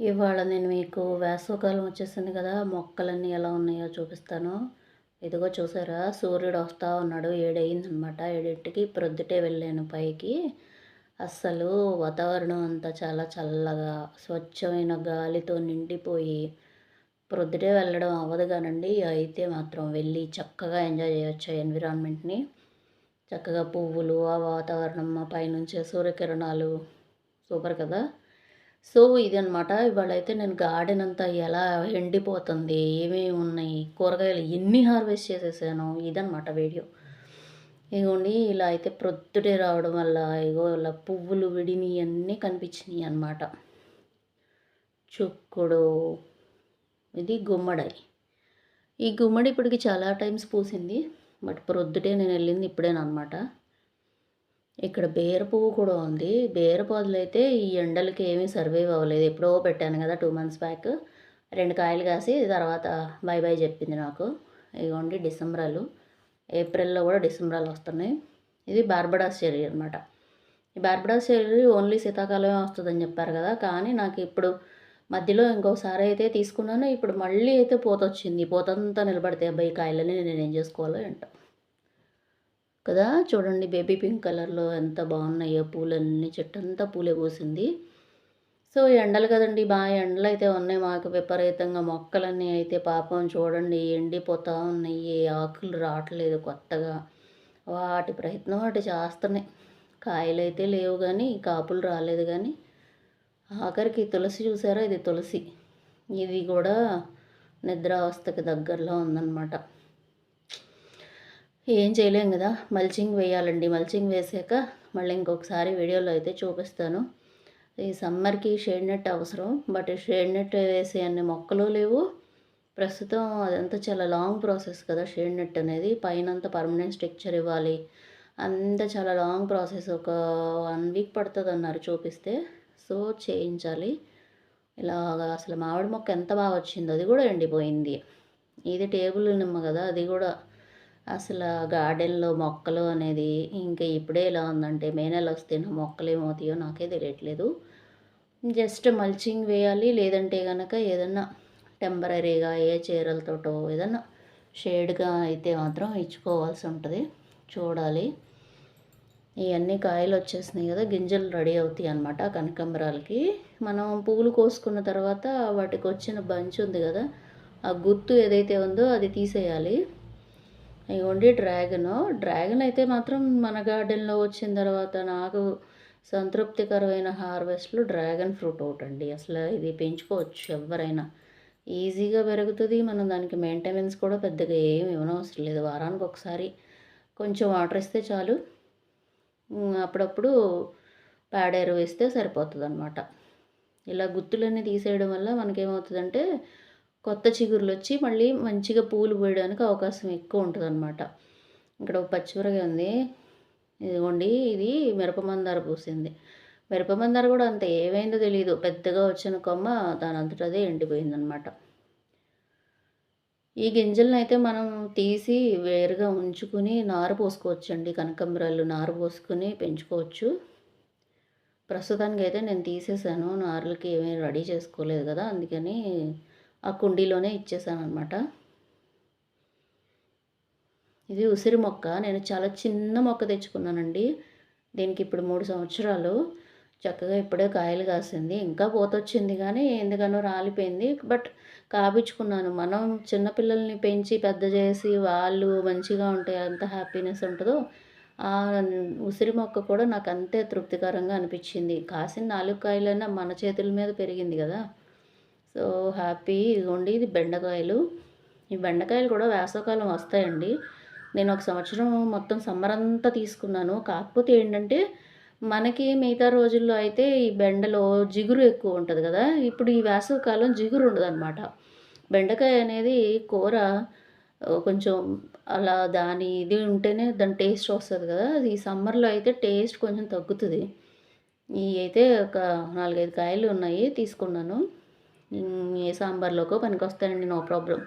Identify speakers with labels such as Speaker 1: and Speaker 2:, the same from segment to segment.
Speaker 1: ఇవాళ నేను మీకు వేసవకాలం వచ్చేసింది కదా మొక్కలన్నీ ఎలా ఉన్నాయో చూపిస్తాను. ఇదిగో చూసారా సూర్యుడు వస్తూ ఉన్నాడు ఏడయిందనమాట ఏడింటికి ప్రొద్దుటే వెళ్ళాను పైకి. అస్సలు వాతావరణం అంతా చాలా చల్లగా స్వచ్ఛమైన గాలితో నిండిపోయి ప్రొద్దుటే వెళ్ళడం అవ్వదు కానండి. అయితే మాత్రం వెళ్ళి చక్కగా ఎంజాయ్ చేయొచ్చు ఎన్విరాన్మెంట్ని. చక్కగా పువ్వులు ఆ వాతావరణం ఆ పైనుంచే సూర్యకిరణాలు. సూపర్ కదా? సో ఇది అనమాట ఇవాళ అయితే నేను గార్డెన్ అంతా ఎలా ఎండిపోతుంది ఏమేమి ఉన్నాయి కూరగాయలు ఎన్ని హార్వెస్ట్ చేసేసాను ఇదనమాట వీడియో. ఇగోండి ఇలా అయితే ప్రొద్దుటే రావడం వల్ల ఇగో ఇలా పువ్వులు విడిని అన్నీ కనిపించినాయి అనమాట చుక్కుడు ఇది గుమ్మడి. ఈ గుమ్మడి ఇప్పటికి చాలా టైమ్స్ పూసింది బట్ ప్రొద్దుటే నేను వెళ్ళింది ఇప్పుడేనమాట ఇక్కడ బేర పువ్వు కూడా ఉంది. బేర పొదలు అయితే ఈ ఎండలకి ఏమీ సర్వైవ్ అవ్వలేదు. ఎప్పుడో పెట్టాను కదా టూ మంత్స్ బ్యాక్. రెండు కాయలు కాసి తర్వాత బై బై చెప్పింది నాకు. ఇదిగోండి డిసెంబరాలు. ఏప్రిల్లో కూడా డిసెంబరాలు వస్తున్నాయి. ఇది బార్బడాస్ చెర్రీ అనమాట ఈ బార్బడాస్ చెర్రీ ఓన్లీ శీతాకాలమే వస్తుందని చెప్పారు కదా. కానీ నాకు ఇప్పుడు మధ్యలో ఇంకోసారి అయితే తీసుకున్నాను. ఇప్పుడు మళ్ళీ అయితే పోత వచ్చింది పోతంతా నిలబడితే అబ్బాయి కాయలని నేను ఏం చేసుకోవాలో ఏంటో కదా! చూడండి బేబీ పింక్ కలర్లో ఎంత బాగున్నాయో పూలన్నీ చెట్టు అంతా పూలే పూసింది. సో ఎండలు కదండి బాగా ఎండలు అయితే ఉన్నాయి మాకు విపరీతంగా. మొక్కలన్నీ అయితే పాపం చూడండి ఎండిపోతూ ఉన్నాయి. ఆకులు రావట్లేదు కొత్తగా. వాటి ప్రయత్నం వాటి చేస్తున్నాయి. కాయలు అయితే లేవు కానీ కాపులు రాలేదు కానీ ఆఖరికి తులసి చూసారా? ఇది తులసి. ఇది కూడా నిద్రావస్థకి దగ్గరలో ఉందన్నమాట. ఏం చేయలేం కదా మల్చింగ్ వేయాలండి. మల్చింగ్ వేసాక మళ్ళీ ఇంకొకసారి వీడియోలో అయితే చూపిస్తాను. ఈ సమ్మర్కి షేడ్ నెట్ అవసరం బట్ షేడ్ నెట్ వేసే అన్ని మొక్కలు లేవు. ప్రస్తుతం అదంతా చాలా లాంగ్ ప్రాసెస్ కదా షేడ్ నెట్ అనేది. పైన అంతా పర్మనెంట్ స్ట్రక్చర్ ఇవ్వాలి. అంత చాలా లాంగ్ ప్రాసెస్ ఒక వన్ వీక్ పడుతుంది అన్నారు చూపిస్తే. సో చేయించాలి. ఇలాగా అసలు మామిడి మొక్క ఎంత బాగా వచ్చిందో అది కూడా ఎండిపోయింది. ఇది టేబుల్ నిమ్మ కదా అది కూడా అసలు గార్డెన్లో మొక్కలు అనేది ఇంకా ఇప్పుడే ఇలా ఉందంటే మే నెల వస్తే నా మొక్కలు ఏమవుతాయో నాకే తెలియట్లేదు. జస్ట్ మల్చింగ్ వేయాలి లేదంటే కనుక ఏదన్నా టెంపరీగా ఏ చీరలతోటో ఏదన్నా షేడ్గా అయితే మాత్రం ఇచ్చుకోవాల్సి ఉంటుంది. చూడాలి. ఇవన్నీ కాయలు వచ్చేసినాయి కదా గింజలు రెడీ అవుతాయి అనమాట కనకంబరాలకి. మనం పువ్వులు కోసుకున్న తర్వాత వాటికి వచ్చిన బంచ్ ఉంది కదా ఆ గుత్తు ఏదైతే ఉందో అది తీసేయాలి. ఇవ్వండి డ్రాగన్. డ్రాగన్ అయితే మాత్రం మన గార్డెన్లో వచ్చిన తర్వాత నాకు సంతృప్తికరమైన హార్వెస్ట్లు డ్రాగన్ ఫ్రూట్ ఒకటండి. అసలు ఇది పెంచుకోవచ్చు ఎవరైనా. ఈజీగా పెరుగుతుంది. మనం దానికి మెయింటెనెన్స్ కూడా పెద్దగా ఏమి ఇవ్వనవసరం లేదు. వారానికి ఒకసారి కొంచెం వాటర్ ఇస్తే చాలు. అప్పుడప్పుడు పేడేరు వేస్తే సరిపోతుంది అనమాట ఇలా గుత్తులన్నీ తీసేయడం వల్ల మనకేమవుతుందంటే కొత్త చిగురులు వచ్చి మళ్ళీ మంచిగా పూలు పోయడానికి అవకాశం ఎక్కువ ఉంటుంది అనమాట ఇక్కడ ఒక పచ్చిమిరకాయ ఉంది. ఇదిగోండి ఇది మిరపమందార పూసింది. మిరపమందార కూడా అంత ఏమైందో తెలియదు పెద్దగా వచ్చిన కొమ్మ దాని అంతటదే ఎండిపోయిందనమాట ఈ గింజలను అయితే మనం తీసి వేరుగా ఉంచుకుని నారు పోసుకోవచ్చండి. కనకంబరాలు నారు పోసుకొని పెంచుకోవచ్చు. ప్రస్తుతానికి అయితే నేను తీసేసాను. నారులకి ఏమీ రెడీ చేసుకోలేదు కదా అందుకని ఆ కుండీలోనే ఇచ్చేసాను అనమాట ఇది ఉసిరి మొక్క. నేను చాలా చిన్న మొక్క తెచ్చుకున్నానండి. దీనికి ఇప్పుడు మూడు సంవత్సరాలు. చక్కగా ఇప్పుడే కాయలు కాసింది. ఇంకా పోతొచ్చింది కానీ ఎందుకనో రాలిపోయింది. బట్ కాపించుకున్నాను. మనం చిన్నపిల్లల్ని పెంచి పెద్ద చేసి వాళ్ళు మంచిగా ఉంటే ఎంత హ్యాపీనెస్ ఉంటుందో ఆ ఉసిరి మొక్క కూడా నాకు అంతే తృప్తికరంగా అనిపించింది. కాసిన నాలుగు కాయలైనా మన చేతుల మీద పెరిగింది కదా. సో హ్యాపీ ఇదిగోండి ఇది బెండకాయలు. ఈ బెండకాయలు కూడా వేసవకాలం వస్తాయండి. నేను ఒక సంవత్సరం మొత్తం సమ్మర్ అంతా తీసుకున్నాను. కాకపోతే ఏంటంటే మనకి మిగతా రోజుల్లో అయితే ఈ బెండలో జిగురు ఎక్కువ ఉంటుంది కదా. ఇప్పుడు ఈ వేసవకాలం జిగురు ఉండదు అనమాట బెండకాయ అనేది కూర కొంచెం అలా దాని ఇది ఉంటేనే దాని టేస్ట్ వస్తుంది కదా. ఈ సమ్మర్లో అయితే టేస్ట్ కొంచెం తగ్గుతుంది. ఈ అయితే ఒక నాలుగైదు కాయలు ఉన్నాయి తీసుకున్నాను. ఏ సాంబార్లోకో పనికి వస్తాయండి నో ప్రాబ్లం.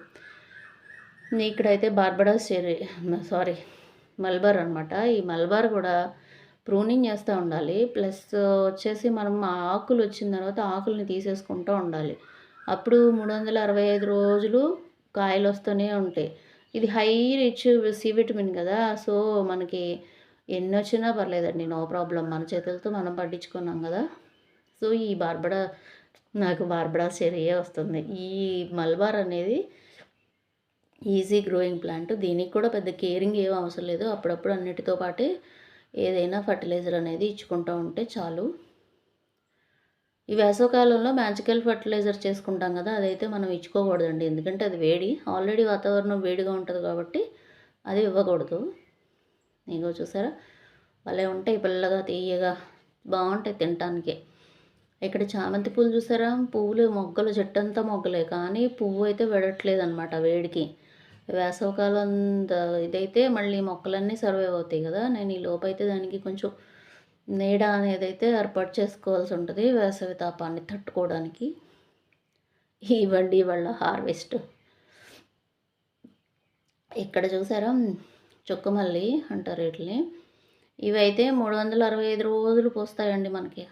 Speaker 1: ఇక్కడైతే బార్బడాస్ చెర్రీ సారీ మల్బార్ అనమాట ఈ మల్బార్ కూడా ప్రూనింగ్ చేస్తూ ఉండాలి. ప్లస్ వచ్చేసి మనం ఆకులు వచ్చిన తర్వాత ఆకుల్ని తీసేసుకుంటూ ఉండాలి. అప్పుడు మూడు వందల అరవై ఐదు రోజులు కాయలు వస్తూనే ఉంటాయి. ఇది హై రిచ్ సి విటమిన్ కదా సో మనకి ఎన్ని వచ్చినా పర్లేదండి నో ప్రాబ్లం. మన చేతులతో మనం పట్టించుకున్నాం కదా. సో ఈ బార్బడా నాకు బార్బడాస్ చెరియే వస్తుంది. ఈ మల్బార్ అనేది ఈజీ గ్రోయింగ్ ప్లాంట్ దీనికి కూడా పెద్ద కేరింగ్ ఏం అవసరం లేదు. అప్పుడప్పుడు అన్నిటితో పాటే ఏదైనా ఫర్టిలైజర్ అనేది ఇచ్చుకుంటూ ఉంటే చాలు. ఈ వేసవకాలంలో మ్యాజికల్ ఫర్టిలైజర్ చేసుకుంటాం కదా అదైతే మనం ఇచ్చుకోకూడదండి. ఎందుకంటే అది వేడి ఆల్రెడీ వాతావరణం వేడిగా ఉంటుంది కాబట్టి అది ఇవ్వకూడదు. ఇగో చూసారా? భలే ఉంటాయి పిల్లగా తీయగా బాగుంటాయి తినటానికి. ఇక్కడ చామంతి పూలు చూసారా? పువ్వులు మొగ్గలు చెట్టంతా మొగ్గలే. కానీ పువ్వు అయితే విడట్లేదు అనమాట వేడికి. వేసవకాలం ఇదైతే మళ్ళీ మొక్కలన్నీ సర్వైవ్ అవుతాయి కదా. నేను ఈ లోపైతే దానికి కొంచెం నీడ అనేది అయితే ఏర్పాటు చేసుకోవాల్సి ఉంటుంది వేసవి తాపాన్ని తట్టుకోవడానికి. ఇవ్వండి వాళ్ళ హార్వెస్ట్. ఇక్కడ చూసారా? చుక్కమల్లి అంటారు వీటిని ఇవి అయితే మూడు వందల అరవై ఐదు రోజులు పోస్తాయండి మనకి.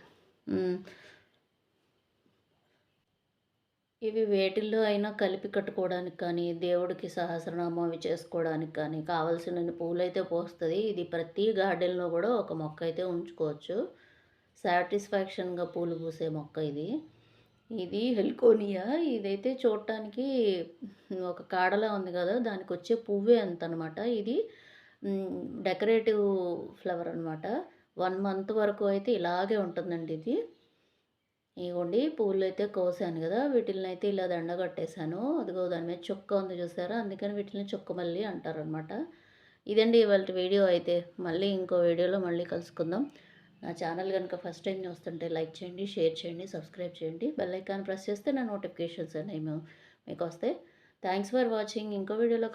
Speaker 1: ఇవి వేటిల్లో అయినా కలిపి కట్టుకోవడానికి కానీ దేవుడికి సహస్రనామం అవి చేసుకోవడానికి కానీ కావాల్సిన పూలైతే పోస్తుంది. ఇది ప్రతి గార్డెన్లో కూడా ఒక మొక్క అయితే ఉంచుకోవచ్చు. సాటిస్ఫాక్షన్గా పూలు పూసే మొక్క ఇది. ఇది హెల్కోనియా. ఇదైతే చూడటానికి ఒక కాడలా ఉంది కదా దానికి వచ్చే పువ్వే అంత అనమాట ఇది డెకరేటివ్ ఫ్లవర్ అనమాట వన్ మంత్ వరకు అయితే ఇలాగే ఉంటుందండి ఇది. ఇగోండి పూలు అయితే కోసాను కదా వీటిని అయితే ఇలా దండ కట్టేశాను. అదిగో దాని మీద చుక్క ఉంది చూసారా? అందుకని వీటిని చుక్క మళ్ళీ అంటారు అనమాట ఇదండి ఇవాళ వీడియో అయితే. మళ్ళీ ఇంకో వీడియోలో మళ్ళీ కలుసుకుందాం. నా ఛానల్ కనుక ఫస్ట్ టైం చూస్తుంటే లైక్ చేయండి షేర్ చేయండి సబ్స్క్రైబ్ చేయండి. బెల్ ఐకాన్ ప్రెస్ చేస్తే నా నోటిఫికేషన్స్ అనేవి మీకు వస్తాయి. Thanks for watching. ఇంకో వీడియోలో